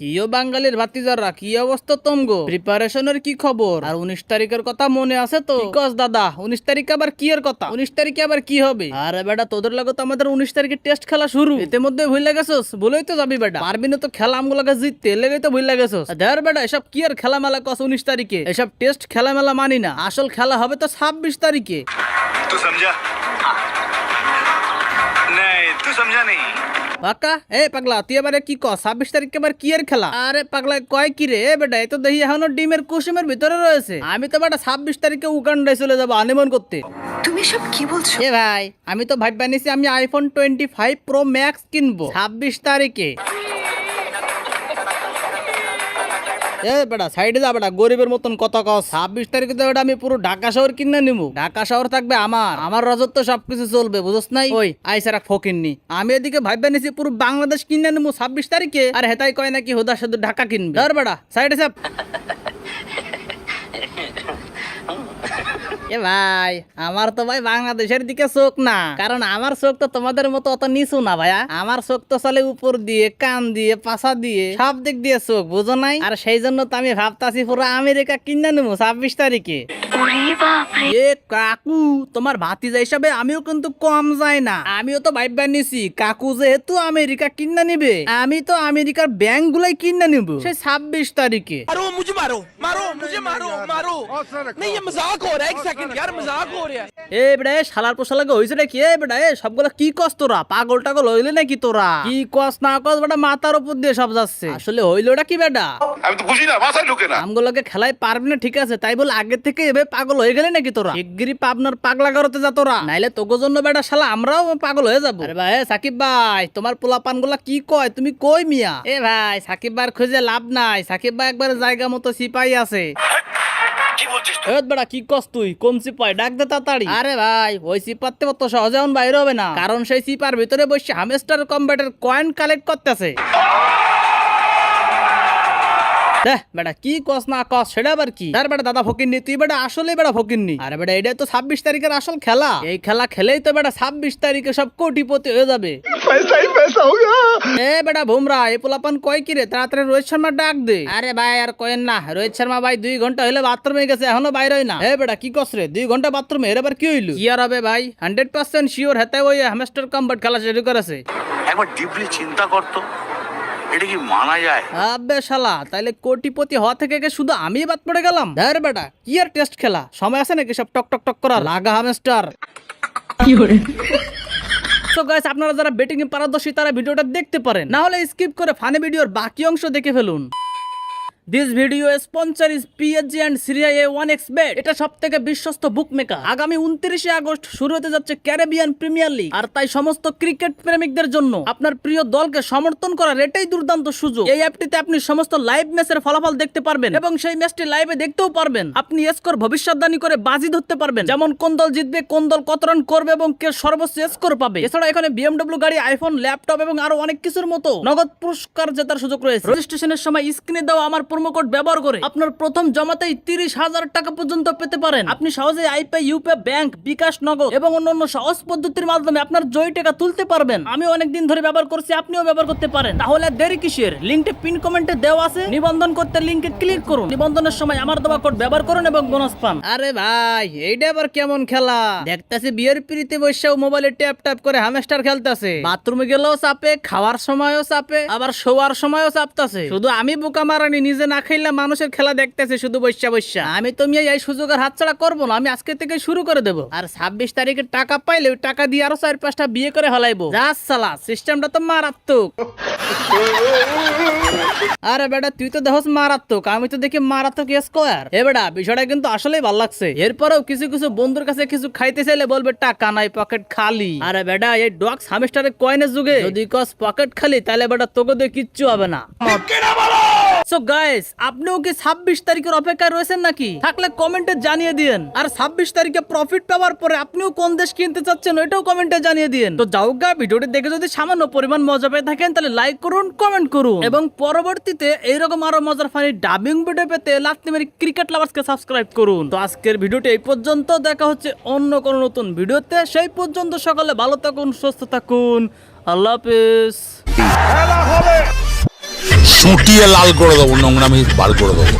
কিও বাঙালির ভাতিজাররা কি অবস্থা তোমগো প্রিপারেশনের কি খবর আর উনিশ তারিখের কথা মনে আছে তো কি কস দাদা উনিশ তারিখে আবার কি এর কথা উনিশ তারিখে আবার কি হবে আরে বেটা তোদের লাগে তো আমাদের উনিশ তারিখে টেস্ট খেলা শুরু এতে মধ্যে ভুলে গেছস বলেই তো যাবি বেটা পারবি না তো খেলা আমগুলোকে জিততে লেগে তো ভুলে গেছস ধর বেটা এসব কি আর খেলা মেলা কস উনিশ তারিখে এসব টেস্ট খেলা মেলা মানি না আসল খেলা হবে তো ছাব্বিশ তারিখে तू समझा नहीं तू समझा नहीं পাকা এ পাগলা তুই এবারে কি কস? ছাব্বিশ তারিখে এবার কি এর খেলা? আরে পাগলা কয় কি রে? বেটা এ তো দেখি এখনও ডিমের কুসুমের ভিতরে রয়েছে। আমি তো বেটা ছাব্বিশ তারিখে উগান্ডায় চলে যাব আনিমন করতে। তুমি সব কি বলছো? এ ভাই আমি তো ভাববা বানিয়েছি আমি iPhone twenty five pro max কিনবো। ছাব্বিশ তারিখে। এ বেটা সাইডে যা বেটা গরিবের মতন কথা কস। ছাব্বিশ তারিখে তো বেটা আমি পুরো ঢাকা শহর কিনে নিবো ঢাকা শহর থাকবে আমার। আমার রাজত্ব সবকিছু চলবে বুঝছ নাই? ওই আমি এদিকে নিছি পুরো বাংলাদেশ কিনে নিবো ছাব্বিশ তারিখে। আর হেতাই কয় নাকি হুদা শুধু ঢাকা কিনবে? ধর বেটা সাইডে এ ভাই, আমার তো ভাই বাংলাদেশের দিকে চোখ না। কারণ আমার চোখ তো তোমাদের মতো অত নিচু না ভাইয়া। আমার চোখ তো চলে উপর দিয়ে, কান দিয়ে পাশা দিয়ে, সব দিক দিয়ে চোখ, বুঝো নাই? আর সেই জন্য তো আমি ভাবতাছি পুরো আমেরিকা কিনে নেব ছাব্বিশ তারিখে। এ কাকু তোমার ভাতিজা হিসাবে আমিও কিন্তু কম যাই না আমিও তো ভাইবা নিছি কাকু যেহেতু আমেরিকা কিনে নিবে আমি তো আমেরিকার ব্যাংক গুলাই কিনে নিব সেই ছাব্বিশ তারিখে मारो मुझे मारो मारो मुझे मारो मारो नहीं ये मजाक हो रहा है एक सेकंड यार मजाक हो रहा है এ বেটা এ শালার পোশা লাগে হয়েছে নাকি এ বেটা এ সবগুলো কি কস তোরা পাগল টাগল হইলে নাকি তোরা কি কস না কস বেটা মাথার উপর দিয়ে সব যাচ্ছে আসলে হইলোটা কি বেটা আমি তো বুঝি না মাথায় ঢুকে না। আমগুলোকে খেলায় পারবি না ঠিক আছে। তাই বলে আগে থেকে এভাবে পাগল হয়ে গেলে নাকি তোরা? শিগগিরি পাবনার পাগলা করতে যা তোরা। নাইলে তোকে জন্য বেটা শালা আমরাও পাগল হয়ে যাব। আরে ভাই সাকিব ভাই তোমার পোলা পানগুলা কি কয়? তুমি কই মিয়া? এ ভাই সাকিব ভাই খুঁজে লাভ নাই। সাকিব ভাই একবার জায়গা মতো সিপাই আছে। কি কস তুই? কোন সিপাই? ডাক দে তাড়াতাড়ি। আরে ভাই ওই সিপারতে অত সহজে বাইরে হবে না। কারণ সেই সিপার ভিতরে বসে হামেস্টার কম্ব্যাটের কয়েন কালেক্ট করতেছে। দেখ বেটা কি কস না কস সেটা আবার কি? আর বেটা দাদা ফকিরনি তুই বেটা আসলে বেটা ফকিরনি আর বেটা এটা তো ছাব্বিশ তারিখের আসল খেলা। এই খেলা খেলেই তো বেটা ছাব্বিশ তারিখে সব কোটিপতি হয়ে যাবে। এ বেটা ভুমরা এ পোলাপান কয় কিরে? তাড়াতাড়ি রোহিত শর্মা ডাক দে। আরে ভাই আর কয়েন না রোহিত শর্মা ভাই দুই ঘণ্টা হলে বাথরুমে গেছে এখনও বাইরে না। এ বেটা কি কস রে? দুই ঘণ্টা বাথরুমে এর আবার কি হইল? কি আর হবে ভাই? হান্ড্রেড পার্সেন্ট শিওর হেতে ওই হ্যামস্টার কম্বার্ট খেলা শুরু করেছে। একবার ডিপলি চিন্তা করতো। এটা কি মানা যায়? আবে শালা তাইলে কোটিপতি হওয়া থেকে কে শুধু আমি বাদ পড়ে গেলাম। ধর বেটা কি আর টেস্ট খেলা? সময় আছে নাকি সব টক টক টক করা লাগা হামস্টার সো গাইস আপনারা যারা বেটিং এ পারদর্শী তারা ভিডিওটা দেখতে পারেন। না হলে স্কিপ করে ফানি ভিডিওর বাকি অংশ দেখে ফেলুন। This video sponsor is PSG and Serie A one x bet এটা সব থেকে বিশ্বস্ত বুকমেকার আগামী উনত্রিশে আগস্ট শুরু হতে যাচ্ছে ক্যারিবিয়ান প্রিমিয়ার লিগ আর তাই সমস্ত ক্রিকেট প্রেমিকদের জন্য আপনার প্রিয় দলকে সমর্থন করার এটাই দুর্দান্ত সুযোগ। এই অ্যাপটিতে আপনি সমস্ত লাইভ ম্যাচের ফলাফল দেখতে পারবেন এবং সেই ম্যাচটি লাইভে দেখতেও পারবেন। আপনি স্কোর ভবিষ্যৎবাণী করে বাজি ধরতে পারবেন। যেমন কোন দল জিতবে, কোন দল কত রান করবে এবং কে সর্বোচ্চ স্কোর পাবে। এছাড়া এখানে বিএমডব্লিউ গাড়ি আইফোন ল্যাপটপ এবং আরও অনেক কিছুর মতো নগদ পুরস্কার জেতার সুযোগ রয়েছে। রেজিস্ট্রেশনের সময় স্ক্রিনে দেওয়া আমার কোড ব্যবহার করে আপনার প্রথম জমাতেই তিরিশ হাজার টাকা পর্যন্ত পেতে পারেন। আপনি সহজে আইপে, ইউপে, ব্যাংক, বিকাশ, নগদ এবং অন্যান্য সহজ পদ্ধতির মাধ্যমে আপনার জয় টাকা তুলতে পারবেন। আমি অনেক দিন ধরে ব্যবহার করছি, আপনিও ব্যবহার করতে পারেন। তাহলে দেরি কিসের? লিঙ্কটা পিন কমেন্টে দেওয়া আছে। নিবন্ধন করতে লিঙ্কে ক্লিক করুন। নিবন্ধনের সময় আমার দেওয়া কোড ব্যবহার করুন এবং বোনাস পান। আরে ভাই, এইটা আবার কেমন খেলা? দেখতেছি বিয়ের পিড়িতে বসেও মোবাইলে ট্যাপ ট্যাপ করে হামেস্টার খেলতেছে। বাথরুমে গেলেও চাপে, খাওয়ার সময়ও চাপে, আবার শোয়ার সময়ও চাপতাছে। শুধু আমি বোকা মারানি, নিজে না খাইলে মানুষের খেলা দেখতেছে, শুধু বৈশা বৈশা আমি তো মিয়া এই সুযোগের হাতছাড়া করব না, আমি আজকে থেকে শুরু করে দেবো। আর ছাব্বিশ তারিখে টাকা পাইলে ওই টাকা দিয়ে আরও চার পাঁচটা বিয়ে করে হলাইবো। যা সালা, সিস্টেমটা তো মারাত্মক। আরে বেটা, তুই তো দেখোস মারাত্মক, আমি তো দেখি মারাত্মক স্কোয়ার এ বেটা, বিষয়টা কিন্তু আসলেই ভালো লাগছে। এরপরেও কিছু কিছু বন্ধুর কাছে কিছু খাইতে চাইলে বলবে, টাকা নাই পকেট খালি। আরে বেটা, এই ডক্স হামেস্টারের কয়েনের যুগে, যদি কস পকেট খালি, তাহলে বেটা তোকে দিয়ে কিচ্ছু হবে না। সো গাইস আপনিও কি ছাব্বিশ তারিখের অপেক্ষায় রয়েছেন নাকি? থাকলে কমেন্টে জানিয়ে দিন আর ছাব্বিশ তারিখে প্রফিট পাওয়ার পরে আপনিও কোন দেশ কিনতে চাচ্ছেন ওইটাও কমেন্টে জানিয়ে দিন তো যাও গা, ভিডিওটি দেখে যদি সামান্য পরিমাণ মজা পেয়ে থাকেন, তাহলে লাইক করুন কমেন্ট করুন। এবং পরবর্তীতে এইরকম আরও মজার ফানি ডাবিং ভিডিও পেতে লাত্তি মেরি ক্রিকেট লাভার্সকে সাবস্ক্রাইব করুন। তো আজকের ভিডিওটি এই পর্যন্ত, দেখা হচ্ছে অন্য কোনো নতুন ভিডিওতে। সেই পর্যন্ত সকালে ভালো থাকুন, সুস্থ থাকুন। আল্লাহ হাফেজ। চুটিয়ে লাল করে দেবো নোংরা নোংরামি বার করে দেবো।